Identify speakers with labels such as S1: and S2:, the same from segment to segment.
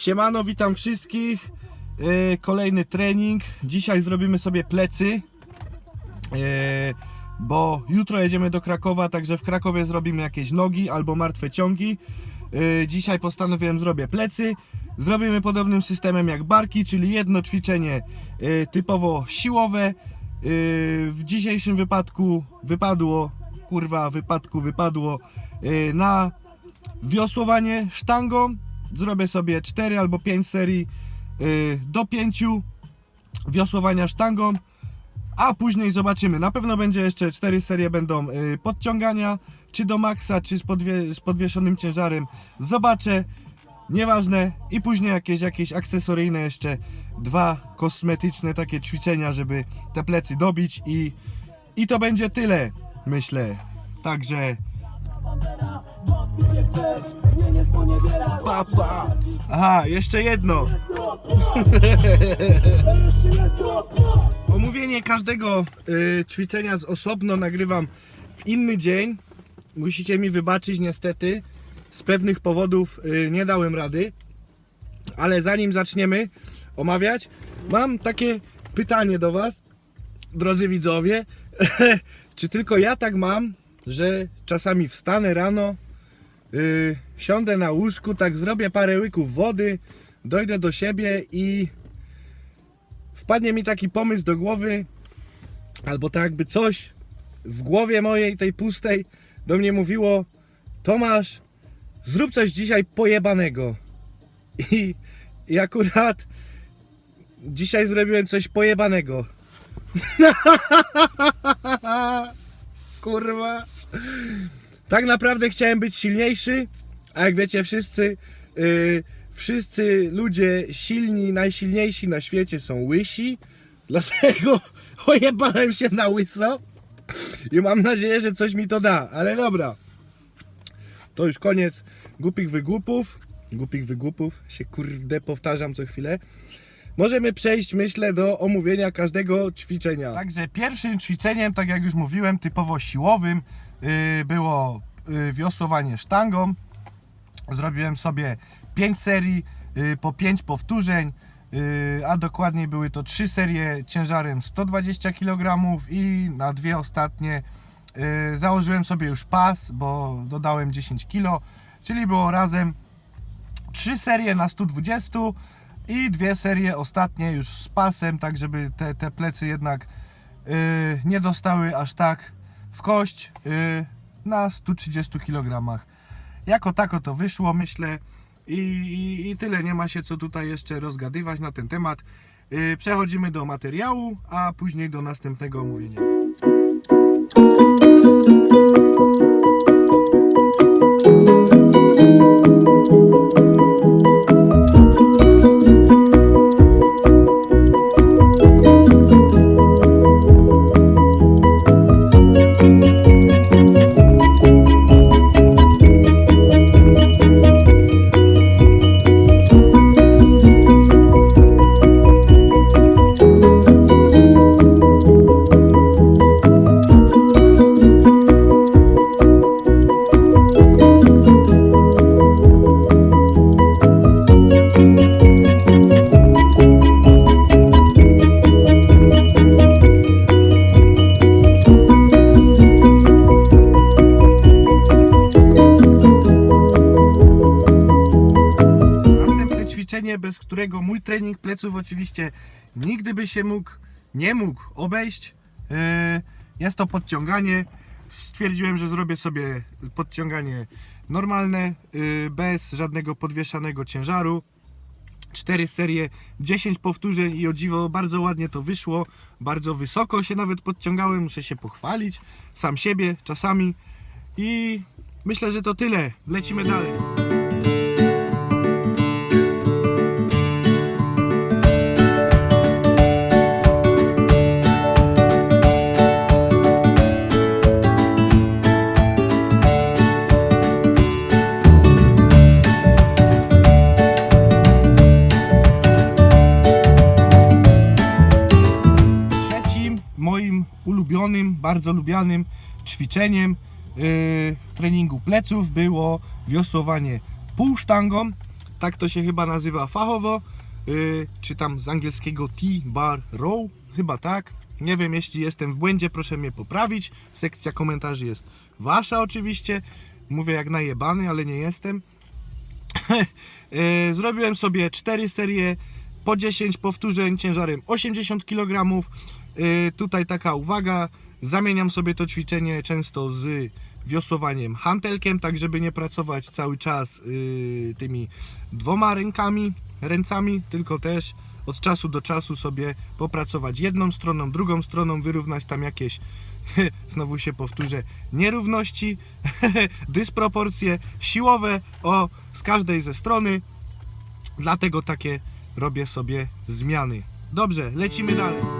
S1: Siemano, witam wszystkich. E, Kolejny trening. Dzisiaj zrobimy sobie plecy. E, Bo jutro jedziemy do Krakowa, także w Krakowie zrobimy jakieś nogi albo martwe ciągi. E, Dzisiaj postanowiłem zrobię plecy. Zrobimy podobnym systemem jak barki, czyli jedno ćwiczenie typowo siłowe. W dzisiejszym wypadku wypadło, kurwa, wypadku wypadło na wiosłowanie sztangą. Zrobię sobie 4 albo 5 serii y, do 5 wiosłowania sztangą, a później zobaczymy. Na pewno będzie jeszcze 4 serie będą y, podciągania, czy do maksa, czy z, podwie, z podwieszonym ciężarem. Zobaczę, nieważne. I później jakieś, jakieś akcesoryjne jeszcze dwa kosmetyczne takie ćwiczenia, żeby te plecy dobić i, i to będzie tyle, myślę. Także
S2: Gdzie chcesz, mnie nie sponiewierasz
S1: Pa, pa. Aha, jeszcze jedno.
S2: A jeszcze jedno
S1: Omówienie każdego y, ćwiczenia z osobno nagrywam w inny dzień. Musicie mi wybaczyć niestety. Z pewnych powodów y, nie dałem rady. Ale zanim zaczniemy omawiać, mam takie pytanie do Was, drodzy widzowie. Czy tylko ja tak mam, że czasami wstanę rano, y, siądę na łóżku, tak zrobię parę łyków wody, dojdę do siebie i wpadnie mi taki pomysł do głowy, albo tak jakby coś w głowie mojej, tej pustej, do mnie mówiło: Tomasz, zrób coś dzisiaj pojebanego. I, i akurat dzisiaj zrobiłem coś pojebanego. Kurwa. Tak naprawdę chciałem być silniejszy, a jak wiecie, wszyscy. Yy, wszyscy ludzie silni, najsilniejsi na świecie są łysi. Dlatego ojebałem się na łyso. I mam nadzieję, że coś mi to da. Ale dobra. To już koniec głupich wygłupów. Głupich wygłupów. Się kurde powtarzam co chwilę. Możemy przejść, myślę, do omówienia każdego ćwiczenia. Także pierwszym ćwiczeniem, tak jak już mówiłem, typowo siłowym, yy, było wiosłowanie sztangą. Zrobiłem sobie 5 serii yy, po 5 powtórzeń, yy, a dokładniej były to 3 serie ciężarem 120 kg i na dwie ostatnie założyłem sobie już pas, bo dodałem 10 kg, czyli było razem 3 serie na 120 i dwie serie ostatnie już z pasem, tak żeby te, te plecy jednak nie dostały aż tak w kość na 130 kg. Jako tako to wyszło, myślę. I, i, I tyle, nie ma się co tutaj jeszcze rozgadywać na ten temat. Yy, przechodzimy do materiału, a później do następnego omówienia. Bez którego mój trening pleców oczywiście nigdy by się mógł, nie mógł obejść. Yy, Jest to podciąganie. Stwierdziłem, że zrobię sobie podciąganie normalne, yy, bez żadnego podwieszanego ciężaru. Cztery serie, 10 powtórzeń i o dziwo bardzo ładnie to wyszło. Bardzo wysoko się nawet podciągałem, muszę się pochwalić. Sam siebie czasami. I myślę, że to tyle. Lecimy dalej. Bardzo lubianym ćwiczeniem yy, treningu pleców było wiosłowanie półsztangą. tak to się chyba nazywa fachowo, yy, czy tam z angielskiego T-bar row, chyba tak. Nie wiem, jeśli jestem w błędzie, proszę mnie poprawić. Sekcja komentarzy jest wasza oczywiście. Mówię jak najebany, ale nie jestem. E, Zrobiłem sobie 4 serie po 10 powtórzeń ciężarem 80 kg. E, Tutaj taka uwaga, zamieniam sobie to ćwiczenie często z wiosłowaniem hantelkiem, tak żeby nie pracować cały czas y, tymi dwoma rękami, ręcami, tylko też od czasu do czasu sobie popracować jedną stroną, drugą stroną, wyrównać tam jakieś znowu się powtórzę, nierówności, dysproporcje siłowe o, z każdej ze strony. Dlatego takie robię sobie zmiany. Dobrze, lecimy dalej.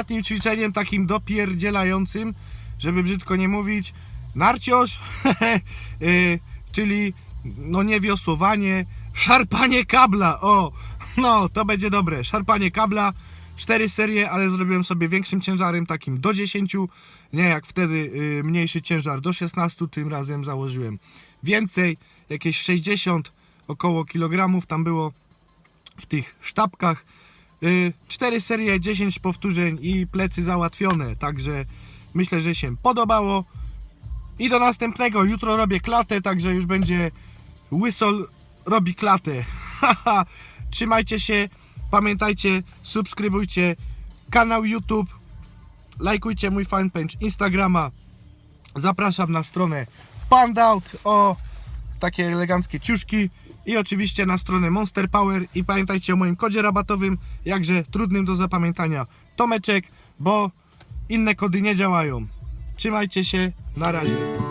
S1: Ostatnim ćwiczeniem takim dopierdzielającym, żeby brzydko nie mówić, narcioż, y, czyli no nie wiosłowanie, szarpanie kabla, o, no to będzie dobre, szarpanie kabla, cztery serie, ale zrobiłem sobie większym ciężarem, takim do 10, nie jak wtedy y, mniejszy ciężar, do 16, tym razem założyłem więcej, jakieś 60 około kilogramów tam było w tych sztabkach. Y, Cztery serie, 10 powtórzeń i plecy załatwione. Także myślę, że się podobało. I do następnego. Jutro robię klatę, także już będzie Whistle robi klatę. Trzymajcie się. Pamiętajcie, subskrybujcie kanał YouTube. Lajkujcie mój fanpage Instagrama. Zapraszam na stronę Pandout o takie eleganckie ciuszki i oczywiście na stronę Monster Power i pamiętajcie o moim kodzie rabatowym, jakże trudnym do zapamiętania Tomeczek, bo inne kody nie działają. Trzymajcie się, na razie.